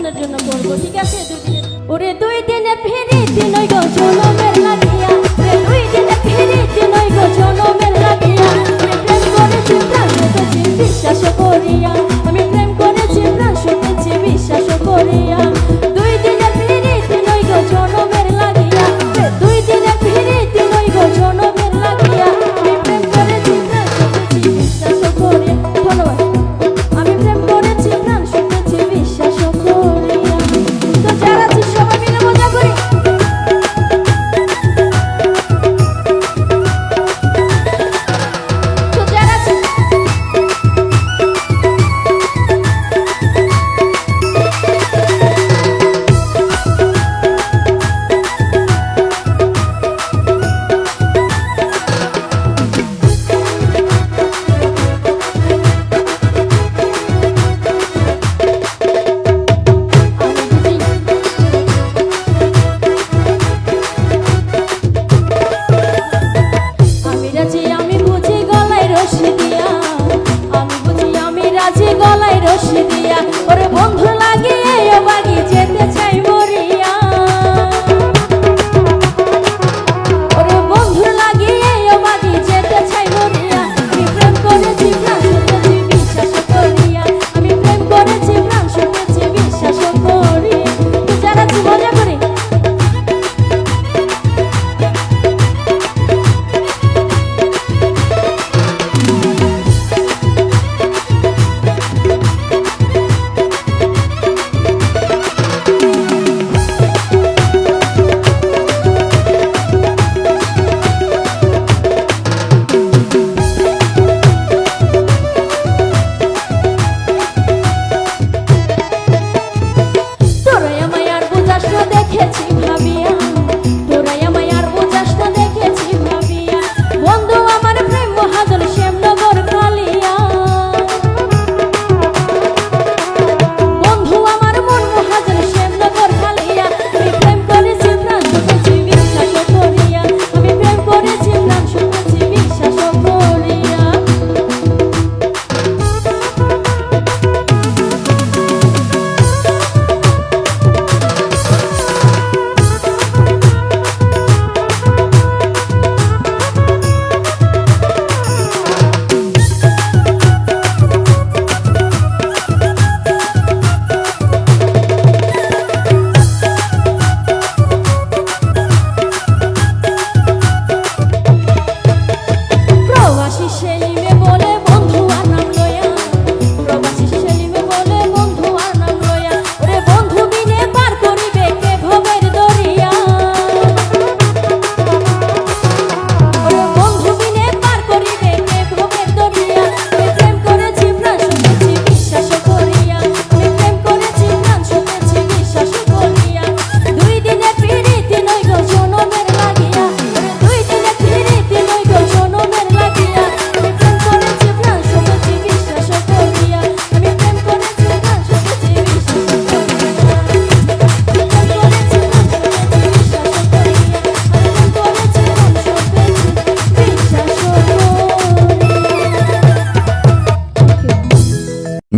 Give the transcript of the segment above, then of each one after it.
জীবনের জন্য করব ঠিক আছে? দুই দিনের ওরে দুই দিনে ফিরে দিন রাজি গলায় রশি দিয়া ওর বন্ধু লাগিয়ে এবার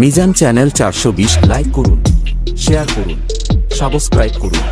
মিজান চ্যানেল চারশো বিশ লাইক করুন শেয়ার করুন সাবস্ক্রাইব করুন।